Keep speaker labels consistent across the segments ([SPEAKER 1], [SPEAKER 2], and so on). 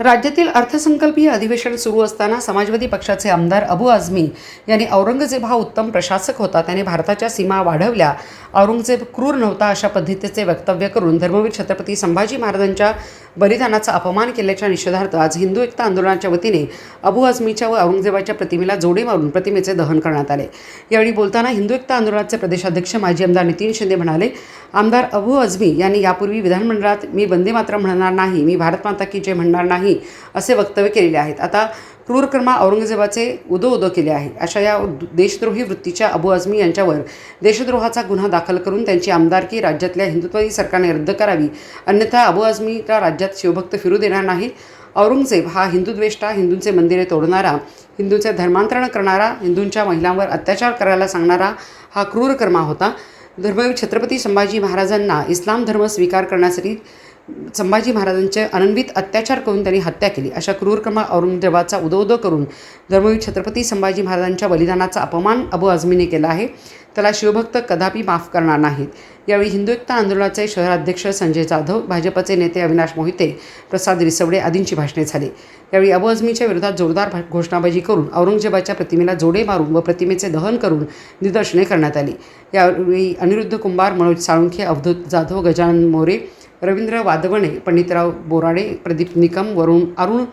[SPEAKER 1] राज्यातील अर्थसंकल्पीय अधिवेशन सुरू असताना समाजवादी पक्षाचे आमदार अबू आझमी यांनी औरंगजेब हा उत्तम प्रशासक होता. त्याने भारताच्या सीमा वाढवल्या. औरंगजेब क्रूर नव्हता अशा पद्धतीचे वक्तव्य करून धर्मवीर छत्रपती संभाजी महाराजांच्या बलिदानाचा अपमान केल्याच्या निषेधार्थ आज हिंदू एकता आंदोलनाच्या वतीने अबू आझमीच्या व औरंगजेबाच्या प्रतिमेला जोडे मारून प्रतिमेचे दहन करण्यात आले. यावेळी बोलताना हिंदू एकता आंदोलनाचे प्रदेशाध्यक्ष माजी आमदार नितीन शिंदे म्हणाले आमदार अबू आझमी यांनी यापूर्वी विधानमंडळात मी वंदे मात्र म्हणणार नाही मी भारत माता की जय म्हणणार नाही नाही असे वक्तव्य केलेले आहेत. आता क्रूरकर्मा औरंगजेबाचे उदो उदो केले आहे. अशा या देशद्रोही वृत्तीच्या अबू आझमी यांच्यावर देशद्रोहाचा गुन्हा दाखल करून त्यांची आमदारकी राज्यातल्या हिंदुत्ववादी सरकारने रद्द करावी अन्यथा अबू आझमीला राज्यात शिवभक्त फिरू देणार नाही. औरंगजेब हा हिंदुद्वेष्टा हिंदूंचे मंदिरे तोडणारा हिंदूंचे धर्मांतरण करणारा हिंदूंच्या महिलांवर अत्याचार करायला सांगणारा हा क्रूरकर्मा होता. धर्मवीर छत्रपती संभाजी महाराजांना इस्लाम धर्म स्वीकार करण्यासाठी संभाजी महाराजांचे अनन्वित अत्याचार करून त्यांनी हत्या केली. अशा क्रूरकर्मा औरंगजेबाचा उदोउदो करून धर्मवीर छत्रपती संभाजी महाराजांच्या बलिदानाचा अपमान अबू आझमीने केला आहे. त्याला शिवभक्त कदापि माफ करणार नाहीत. यावेळी हिंदुयुक्त आंदोलनाचे शहराध्यक्ष संजय जाधव भाजपचे नेते अविनाश मोहिते प्रसाद रिसवडे आदींची भाषणे झाली. यावेळी अबू आझमीच्या विरोधात जोरदार भा- घोषणाबाजी करून औरंगजेबाच्या प्रतिमेला जोडे मारून व प्रतिमेचे दहन करून निदर्शने करण्यात आली. यावेळी अनिरुद्ध कुंभार मनोज साळुंखे अवधूत जाधव गजानन मोरे रवींद्र वाधवणे पंडितराव बोराडे प्रदीप निकम वरुण अरुण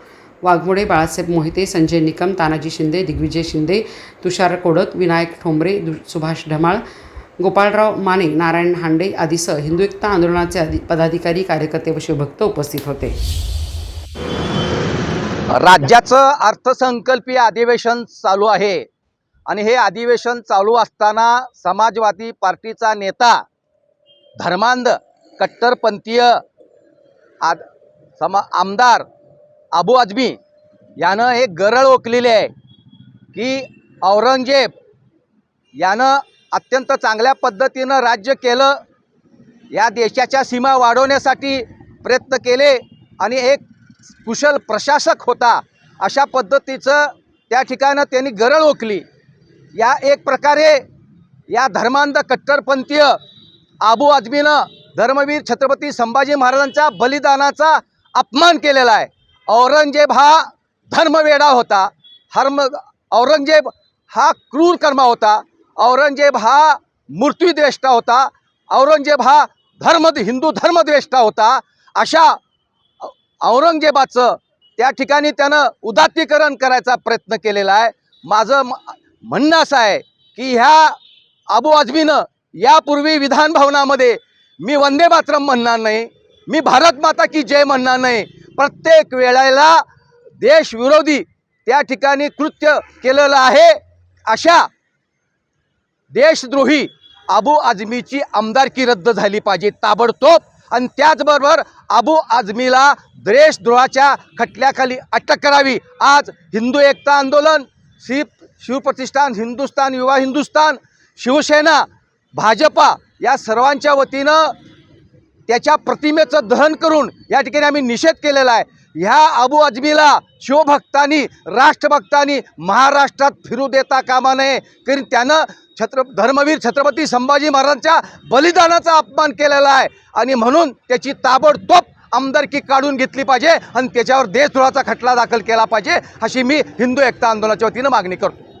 [SPEAKER 1] वाघमोडे बाळासाहेब मोहिते संजय निकम तानाजी शिंदे दिग्विजय शिंदे तुषार कोडक विनायक ठोंबरे दु सुभाष ढमाळ गोपाळराव माने नारायण हांडे आदीसह हिंदू एकता आंदोलनाचे पदाधिकारी कार्यकर्ते व शिवभक्त उपस्थित होते.
[SPEAKER 2] राज्याचं अर्थसंकल्पीय अधिवेशन चालू आहे. आणि हे अधिवेशन चालू असताना समाजवादी पार्टीचा नेता धर्मांध कट्टरपंथीय आद समा आमदार अबू आजमी यानं हे गरळ ओकलेले आहे की औरंगजेब यानं अत्यंत चांगल्या पद्धतीनं राज्य केलं या देशाच्या सीमा वाढवण्यासाठी प्रयत्न केले आणि एक कुशल प्रशासक होता अशा पद्धतीचं त्या ठिकाणं त्यांनी गरळ ओकली. या एक प्रकारे या धर्मांध कट्टरपंथीय आबू आजमीनं धर्मवीर छत्रपती संभाजी महाराजांच्या बलिदानाचा अपमान केलेला आहे. औरंगजेब हा धर्मवेडा होता. हर्म औरंगजेब हा क्रूर कर्मा होता. औरंगजेब हा मृत्यूद्वेष्टा होता. औरंगजेब हा धर्म हिंदू धर्मद्वेष्टा होता. अशा औरंगजेबाचं त्या ठिकाणी त्यानं उदात्तीकरण करायचा प्रयत्न केलेला आहे. माझं म- म्हणणं असं आहे की ह्या अबू आझमीनं यापूर्वी विधान भवनामध्ये मी वंदे मातरम म्हणणार नाही. मी भारत माता की जय म्हणणार नाही. प्रत्येक वेळेला देशविरोधी त्या ठिकाणी कृत्य केलेलं आहे. अशा देशद्रोही अबू आझमीची आमदारकी रद्द झाली पाहिजे ताबडतोब. आणि त्याचबरोबर अबू आझमीला देशद्रोहाच्या खटल्याखाली अटक करावी. आज हिंदू एकता आंदोलन शिव शिवप्रतिष्ठान हिंदुस्तान युवा हिंदुस्तान शिवसेना भाजपा या सर्वांच्या वतीनं त्याच्या प्रतिमेचं दहन करून या ठिकाणी आम्ही निषेध केलेला आहे. ह्या अबू अजमीला शिवभक्तांनी राष्ट्रभक्तांनी महाराष्ट्रात फिरू देता कामा नये. कारण त्यानं छत्र धर्मवीर छत्रपती संभाजी महाराजांच्या बलिदानाचा अपमान केलेला आहे. आणि म्हणून त्याची ताबडतोब आमदारकी काढून घेतली पाहिजे आणि त्याच्यावर देशद्रोहाचा खटला दाखल केला पाहिजे अशी मी हिंदू एकता आंदोलनाच्या वतीनं मागणी करतो.